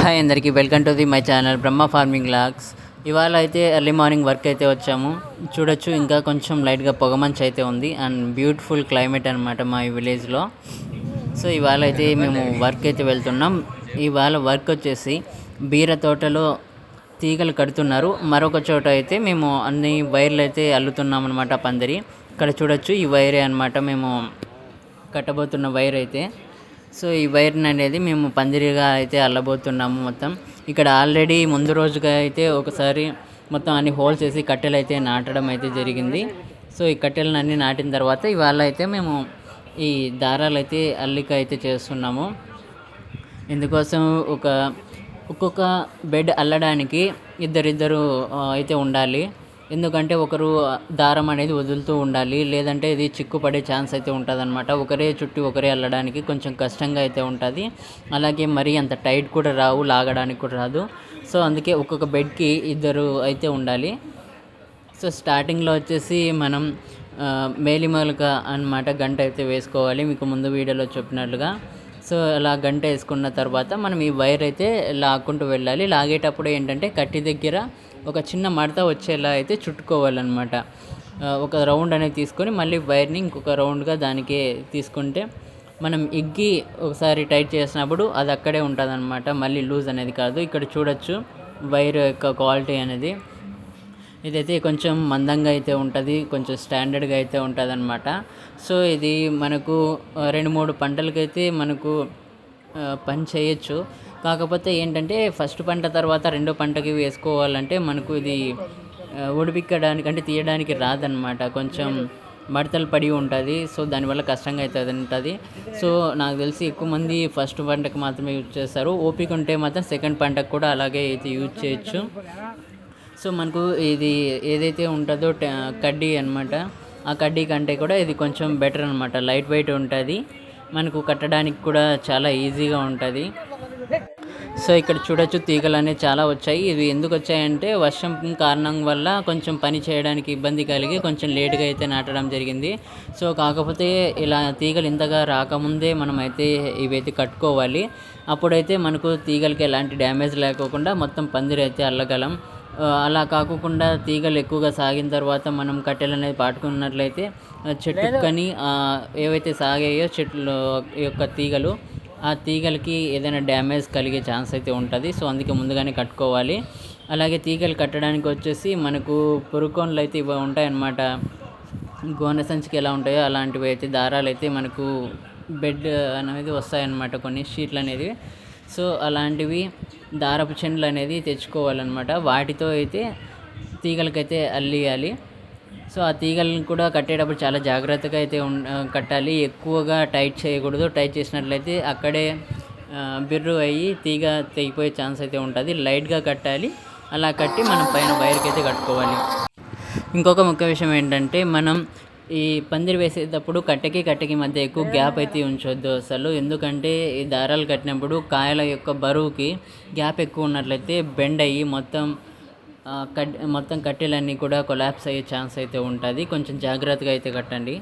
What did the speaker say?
Hi అందరికీ welcome to the my channel Brahma farming logs. ఇవాళ అయితే ఎర్లీ మార్నింగ్ వర్క్ అయితే వచ్చాము. చూడొచ్చు ఇంకా కొంచెం లైట్గా పొగమంచు అయితే ఉంది. అండ్ బ్యూటిఫుల్ క్లైమేట్ అనమాట మా ఈ విలేజ్లో. సో ఇవాళ అయితే మేము వర్క్ అయితే వెళ్తున్నాం. ఇవాళ వర్క్ వచ్చేసి బీర తోటలో తీగలు కడుతున్నారు. మరొక చోట అయితే మేము అన్ని వైర్లు అయితే అల్లుతున్నాం అనమాట పందిరి. ఇక్కడ చూడొచ్చు ఈ వైరే అనమాట మేము కట్టబోతున్న వైర్ అయితే. సో ఈ వైర్ని అనేది మేము పందిరిగా అయితే అల్లబోతున్నాము మొత్తం. ఇక్కడ ఆల్రెడీ ముందు రోజుగా అయితే ఒకసారి మొత్తం అన్ని హోల్స్ వేసి కట్టెలు అయితే నాటడం అయితే జరిగింది. సో ఈ కట్టెలను అన్ని నాటిన తర్వాత ఇవాళ అయితే మేము ఈ దారాలు అయితే అల్లిక అయితే చేస్తున్నాము. ఇందుకోసం ఒక ఒక్కొక్క బెడ్ అల్లడానికి ఇద్దరిద్దరు అయితే ఉండాలి. ఎందుకంటే ఒకరు దారం అనేది వదులుతూ ఉండాలి. లేదంటే ఇది చిక్కుపడే ఛాన్స్ అయితే ఉంటుంది అనమాట ఒకరే చుట్టి ఒకరే అల్లడానికి కొంచెం కష్టంగా అయితే ఉంటుంది. అలాగే మరీ అంత టైట్ కూడా రావు లాగడానికి కూడా రాదు. సో అందుకే ఒక్కొక్క బెడ్కి ఇద్దరు అయితే ఉండాలి. సో స్టార్టింగ్లో వచ్చేసి మనం ఆ, అనమాట అన్నమాట గంట అయితే వేసుకోవాలి. మీకు ముందు వీడియోలో చెప్పినట్లుగా. సో అలా గంట వేసుకున్న తర్వాత మనం ఈ వైర్ అయితే లాక్కుంటూ వెళ్ళాలి. లాగేటప్పుడు ఏంటంటే కట్టి దగ్గర ఒక చిన్న మడత వచ్చేలా అయితే చుట్టుకోవాలన్నమాట. ఒక రౌండ్ అనేది తీసుకొని మళ్ళీ వైర్ని ఇంకొక రౌండ్గా దానికి తీసుకుంటే మనం ఎగ్గి ఒకసారి టైట్ చేసినప్పుడు అది అక్కడే ఉంటుంది మళ్ళీ లూజ్ అనేది కాదు. ఇక్కడ చూడొచ్చు వైర్ యొక్క క్వాలిటీ అనేది. ఇదైతే కొంచెం మందంగా అయితే ఉంటుంది కొంచెం స్టాండర్డ్గా అయితే ఉంటుంది అనమాట సో ఇది మనకు రెండు మూడు పంటలకైతే మనకు పని చేయొచ్చు. కాకపోతే ఏంటంటే ఫస్ట్ పంట తర్వాత రెండో పంటకి వేసుకోవాలంటే మనకు ఇది ఉడిపిక్కడానికి అంటే తీయడానికి రాదనమాట కొంచెం మడతలు పడి ఉంటుంది సో దానివల్ల కష్టంగా అవుతుంది ఉంటుంది. సో నాకు తెలిసి ఎక్కువ మంది ఫస్ట్ పంటకు మాత్రమే యూజ్ చేస్తారు. ఓపిక ఉంటే మాత్రం సెకండ్ పంటకు కూడా అలాగే అయితే యూజ్ చేయొచ్చు. సో మనకు ఇది ఏదైతే ఉంటుందో ట- కడ్డీ అనమాట ఆ కడ్డీ కంటే కూడా ఇది కొంచెం బెటర్ అనమాట లైట్ వెయిట్ ఉంటుంది. మనకు కట్టడానికి కూడా చాలా ఈజీగా ఉంటుంది. సో ఇక్కడ చూడొచ్చు తీగలు అనేవి చాలా వచ్చాయి. ఇవి ఎందుకు వచ్చాయంటే వర్షం కారణం వల్ల కొంచెం పని చేయడానికి ఇబ్బంది కలిగి కొంచెం లేటుగా అయితే నాటడం జరిగింది. సో కాకపోతే ఇలా తీగలు ఇంతగా రాకముందే మనమైతే ఇవైతే కట్టుకోవాలి. అప్పుడైతే మనకు తీగలకి ఎలాంటి డ్యామేజ్ లేకోకుండా మొత్తం పందిరి అయితే అల్లగలం. అలా కాకుండా తీగలు ఎక్కువగా సాగిన తర్వాత మనం కట్టెలు అనేది పాటుకున్నట్లయితే ఆ, చెట్టుకు కానీ ఏవైతే సాగాయో చెట్లు యొక్క తీగలు ఆ తీగలకి ఏదైనా డ్యామేజ్ కలిగే ఛాన్స్ అయితే ఉంటుంది. సో అందుకే ముందుగానే కట్టుకోవాలి. అలాగే తీగలు కట్టడానికి వచ్చేసి మనకు పురుకోన్లు అయితే ఇవి ఉంటాయన్నమాట. గోనె సంచికి ఎలా ఉంటాయో అలాంటివి అయితే దారాలు అయితే మనకు బెడ్ అనేది వస్తాయన్నమాట కొన్ని షీట్లు అనేది సో అలాంటివి దారపు చెండ్లు అనేది తెచ్చుకోవాలన్నమాట. వాటితో అయితే తీగలకైతే అల్లియాలి. సో ఆ తీగలను కూడా కట్టేటప్పుడు చాలా జాగ్రత్తగా అయితే కట్టాలి. ఎక్కువగా టైట్ చేయకూడదు. టైట్ చేసినట్లయితే అక్కడే బిర్రు అయ్యి తీగ తెగిపోయే ఛాన్స్ అయితే ఉంటుంది. లైట్గా కట్టాలి. అలా కట్టి మనం పైన వైర్కి అయితే కట్టుకోవాలి. ఇంకొక ముఖ్య విషయం ఏంటంటే మనం ఈ పందిరి వేసేటప్పుడు కట్టెకి కట్టెకి మధ్య ఎక్కువ గ్యాప్ అయితే ఉంచొద్దు అసలు. ఎందుకంటే ఈ దారాలు కట్టినప్పుడు కాయల యొక్క బరువుకి గ్యాప్ ఎక్కువ ఉన్నట్లయితే బెండ్ అయ్యి మొత్తం కట్ మొత్తం కట్టెలన్నీ కూడా కొలాప్స్ అయ్యే ఛాన్స్ అయితే ఉంటుంది. కొంచెం జాగ్రత్తగా అయితే కట్టండి.